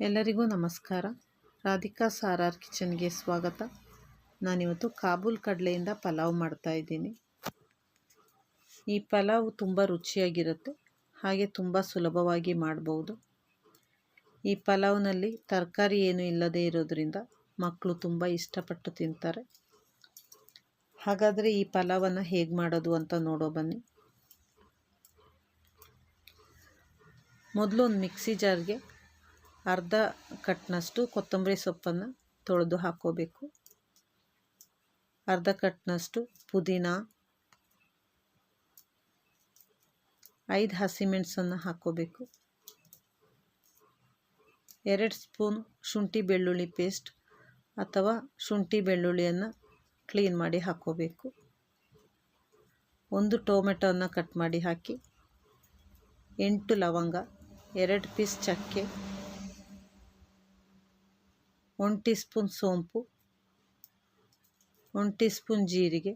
ಎಲ್ಲರಿಗೂ ನಮಸ್ಕಾರ. ರಾಧಿಕಾ ಸಾರಾರ್ ಕಿಚನ್ಗೆ ಸ್ವಾಗತ. ನಾನಿವತ್ತು ಕಾಬೂಲ್ ಕಡಲೆಯಿಂದ ಪಲಾವ್ ಮಾಡ್ತಾ ಇದ್ದೀನಿ. ಈ ಪಲಾವ್ ತುಂಬ ರುಚಿಯಾಗಿರುತ್ತೆ, ಹಾಗೆ ತುಂಬ ಸುಲಭವಾಗಿ ಮಾಡಬಹುದು ಈ ಪಲಾವ್ನಲ್ಲಿ ತರಕಾರಿ ಏನೂ ಇಲ್ಲದೇ ಇರೋದರಿಂದ ಮಕ್ಕಳು ತುಂಬ ಇಷ್ಟಪಟ್ಟು ತಿಂತಾರೆ. ಹಾಗಾದರೆ ಈ ಪಲಾವನ್ನು ಹೇಗೆ ಮಾಡೋದು ಅಂತ ನೋಡೋ ಬನ್ನಿ. ಮೊದಲು ಒಂದು ಮಿಕ್ಸಿ ಜಾರ್ಗೆ ಅರ್ಧ ಕಟ್ನಷ್ಟು ಕೊತ್ತಂಬರಿ ಸೊಪ್ಪನ್ನು ತೊಳೆದು ಹಾಕೋಬೇಕು ಅರ್ಧ ಕಟ್ನಷ್ಟು ಪುದೀನ. ಐದು ಹಸಿಮೆಣಸನ್ನು ಹಾಕ್ಕೋಬೇಕು. ಎರಡು ಸ್ಪೂನ್ ಶುಂಠಿ ಬೆಳ್ಳುಳ್ಳಿ ಪೇಸ್ಟ್ ಅಥವಾ ಶುಂಠಿ ಬೆಳ್ಳುಳ್ಳಿಯನ್ನು ಕ್ಲೀನ್ ಮಾಡಿ ಹಾಕ್ಕೋಬೇಕು. ಒಂದು ಟೊಮೆಟೊವನ್ನು ಕಟ್ ಮಾಡಿ ಹಾಕಿ. ಎಂಟು ಲವಂಗ, ಎರಡು ಪೀಸ್ ಚಕ್ಕೆ ಒಂದು ಟೀ ಸ್ಪೂನ್ ಸೋಂಪು, ಒಂದು ಟೀ ಸ್ಪೂನ್ ಜೀರಿಗೆ,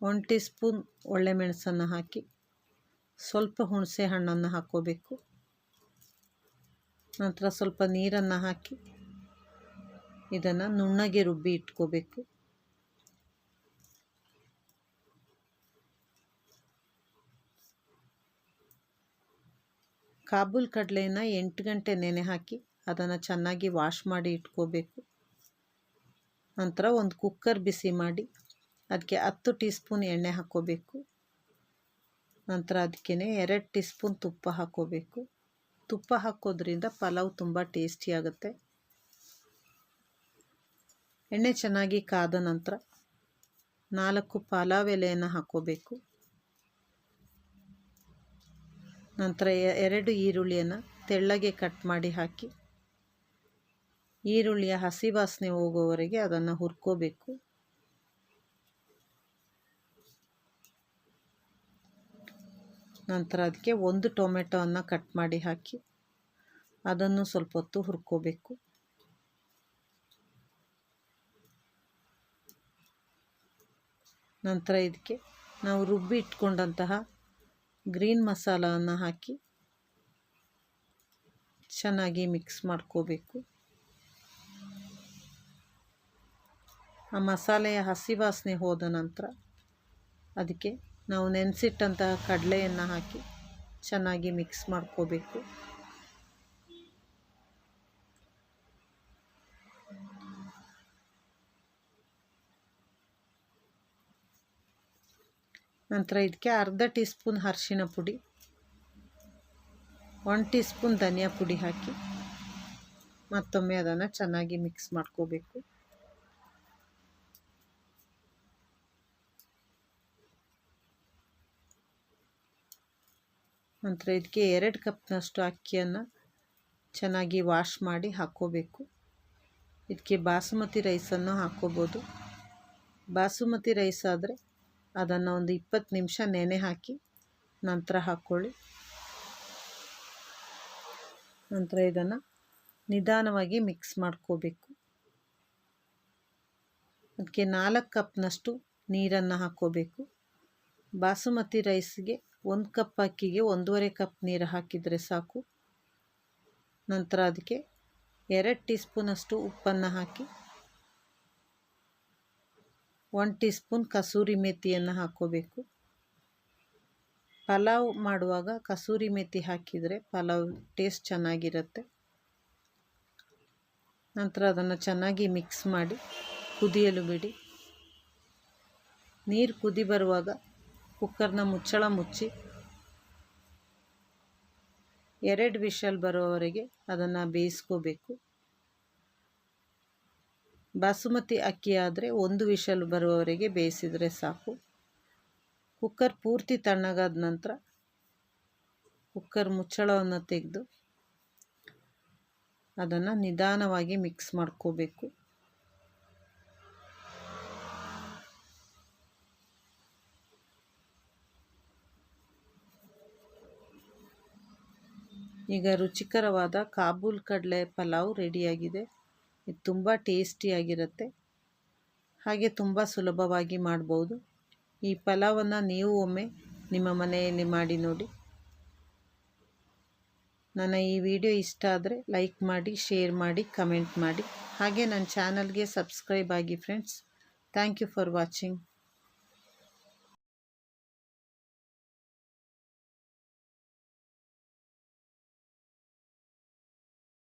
ಒಂದು ಟೀ ಸ್ಪೂನ್ ಒಳ್ಳೆಮೆಣಸನ್ನು ಹಾಕಿ ಸ್ವಲ್ಪ ಹುಣಸೆ ಹಣ್ಣನ್ನು ಹಾಕ್ಕೋಬೇಕು. ನಂತರ ಸ್ವಲ್ಪ ನೀರನ್ನು ಹಾಕಿ ಇದನ್ನು ನುಣ್ಣಗೆ ರುಬ್ಬಿ ಇಟ್ಕೋಬೇಕು. ಕಾಬೂಲ್ ಕಡಲೆನ ಎಂಟು ಗಂಟೆ ನೆನೆ ಹಾಕಿ ಅದನ್ನು ಚೆನ್ನಾಗಿ ವಾಶ್ ಮಾಡಿ ಇಟ್ಕೋಬೇಕು. ನಂತರ ಒಂದು ಕುಕ್ಕರ್ ಬಿಸಿ ಮಾಡಿ ಅದಕ್ಕೆ ಹತ್ತು ಟೀ ಸ್ಪೂನ್ ಎಣ್ಣೆ ಹಾಕ್ಕೋಬೇಕು. ನಂತರ ಅದಕ್ಕೆ ಎರಡು ಟೀ ಸ್ಪೂನ್ ತುಪ್ಪ ಹಾಕ್ಕೋಬೇಕು. ತುಪ್ಪ ಹಾಕೋದ್ರಿಂದ ಪಲಾವ್ ತುಂಬ ಟೇಸ್ಟಿಯಾಗುತ್ತೆ ಎಣ್ಣೆ ಚೆನ್ನಾಗಿ ಕಾದ ನಂತರ ನಾಲ್ಕು ಪಲಾವ್ ಎಲೆಯನ್ನು ಹಾಕ್ಕೋಬೇಕು. ನಂತರ ಎರಡು ಈರುಳ್ಳಿಯನ್ನು ತೆಳ್ಳಗೆ ಕಟ್ ಮಾಡಿ ಹಾಕಿ ಈರುಳ್ಳಿಯ ಹಸಿ ವಾಸನೆ ಹೋಗುವವರೆಗೆ ಅದನ್ನು ಹುರ್ಕೋಬೇಕು. ನಂತರ ಅದಕ್ಕೆ ಒಂದು ಟೊಮೆಟೊವನ್ನು ಕಟ್ ಮಾಡಿ ಹಾಕಿ ಅದನ್ನು ಸ್ವಲ್ಪ ಹೊತ್ತು ಹುರ್ಕೋಬೇಕು. ನಂತರ ಇದಕ್ಕೆ ನಾವು ರುಬ್ಬಿ ಇಟ್ಕೊಂಡಂತಹ ಗ್ರೀನ್ ಮಸಾಲವನ್ನು ಹಾಕಿ ಚೆನ್ನಾಗಿ ಮಿಕ್ಸ್ ಮಾಡ್ಕೋಬೇಕು. ಆ ಮಸಾಲೆಯ ಹಸಿ ವಾಸನೆ ಹೋದ ನಂತರ ಅದಕ್ಕೆ ನಾವು ನೆನೆಸಿಟ್ಟಂತಹ ಕಡಲೆಯನ್ನು ಹಾಕಿ ಚೆನ್ನಾಗಿ ಮಿಕ್ಸ್ ಮಾಡ್ಕೋಬೇಕು. ನಂತರ ಇದಕ್ಕೆ ಅರ್ಧ ಟೀ ಸ್ಪೂನ್ ಅರಿಶಿನ ಪುಡಿ ಒನ್ ಟೀ ಸ್ಪೂನ್ ಧನಿಯಾ ಪುಡಿ ಹಾಕಿ ಮತ್ತೊಮ್ಮೆ ಅದನ್ನು ಚೆನ್ನಾಗಿ ಮಿಕ್ಸ್ ಮಾಡ್ಕೋಬೇಕು. ನಂತರ ಇದಕ್ಕೆ ಎರಡು ಕಪ್ನಷ್ಟು ಅಕ್ಕಿಯನ್ನು ಚೆನ್ನಾಗಿ ವಾಶ್ ಮಾಡಿ ಹಾಕ್ಕೋಬೇಕು. ಇದಕ್ಕೆ ಬಾಸುಮತಿ ರೈಸನ್ನು ಹಾಕ್ಕೋಬೋದು. ಬಾಸುಮತಿ ರೈಸ್ ಆದರೆ ಅದನ್ನು ಒಂದು ಇಪ್ಪತ್ತು ನಿಮಿಷ ನೆನೆ ಹಾಕಿ ನಂತರ ಹಾಕ್ಕೊಳ್ಳಿ. ನಂತರ ಇದನ್ನು ನಿಧಾನವಾಗಿ ಮಿಕ್ಸ್ ಮಾಡ್ಕೋಬೇಕು. ಅದಕ್ಕೆ ನಾಲ್ಕು ಕಪ್ನಷ್ಟು ನೀರನ್ನು ಹಾಕ್ಕೋಬೇಕು. ಬಾಸುಮತಿ ರೈಸ್ಗೆ ಒಂದು ಕಪ್ ಅಕ್ಕಿಗೆ ಒಂದೂವರೆ ಕಪ್ ನೀರು ಹಾಕಿದರೆ ಸಾಕು. ನಂತರ ಅದಕ್ಕೆ ಎರಡು ಟೀ ಸ್ಪೂನಷ್ಟು ಉಪ್ಪನ್ನು ಹಾಕಿ ಒನ್ ಟೀ ಸ್ಪೂನ್ ಕಸೂರಿ ಮೆಥಿಯನ್ನು ಹಾಕ್ಕೋಬೇಕು ಪಲಾವ್ ಮಾಡುವಾಗ ಕಸೂರಿ ಮೆಥಿ ಹಾಕಿದರೆ ಪಲಾವ್ ಟೇಸ್ಟ್ ಚೆನ್ನಾಗಿರುತ್ತೆ. ನಂತರ ಅದನ್ನು ಚೆನ್ನಾಗಿ ಮಿಕ್ಸ್ ಮಾಡಿ ಕುದಿಯಲು ಬಿಡಿ. ನೀರು ಕುದಿ ಬರುವಾಗ ಕುಕ್ಕರ್ನ ಮುಚ್ಚಳ ಮುಚ್ಚಿ ಎರಡು ವಿಷಲ್ ಬರೋವರೆಗೆ ಅದನ್ನು ಬೇಯಿಸ್ಕೋಬೇಕು. ಬಾಸುಮತಿ ಅಕ್ಕಿ ಆದರೆ ಒಂದು ವಿಷಲ್ ಬರುವವರೆಗೆ ಬೇಯಿಸಿದರೆ ಸಾಕು. ಕುಕ್ಕರ್ ಪೂರ್ತಿ ತಣ್ಣಗಾದ ನಂತರ ಕುಕ್ಕರ್ ಮುಚ್ಚಳವನ್ನು ತೆಗೆದು ಅದನ್ನು ನಿಧಾನವಾಗಿ ಮಿಕ್ಸ್ ಮಾಡ್ಕೋಬೇಕು. ಈಗ ರುಚಿಕರವಾದ ಕಾಬೂಲ್ ಕಡಲೆ ಪಲಾವ್ ರೆಡಿಯಾಗಿದೆ. ಇದು ತುಂಬ ಟೇಸ್ಟಿಯಾಗಿರುತ್ತೆ ಹಾಗೆ ತುಂಬ ಸುಲಭವಾಗಿ ಮಾಡ್ಬೋದು. ಈ ಪಲಾವನ್ನು ನೀವು ಒಮ್ಮೆ ನಿಮ್ಮ ಮನೆಯಲ್ಲಿ ಮಾಡಿ ನೋಡಿ. ನನ್ನ ಈ ವಿಡಿಯೋ ಇಷ್ಟ ಆದರೆ ಲೈಕ್ ಮಾಡಿ, ಶೇರ್ ಮಾಡಿ, ಕಮೆಂಟ್ ಮಾಡಿ. ಹಾಗೆ ನನ್ನ ಚಾನಲ್ಗೆ ಸಬ್ಸ್ಕ್ರೈಬ್ ಆಗಿ friends thank you for watching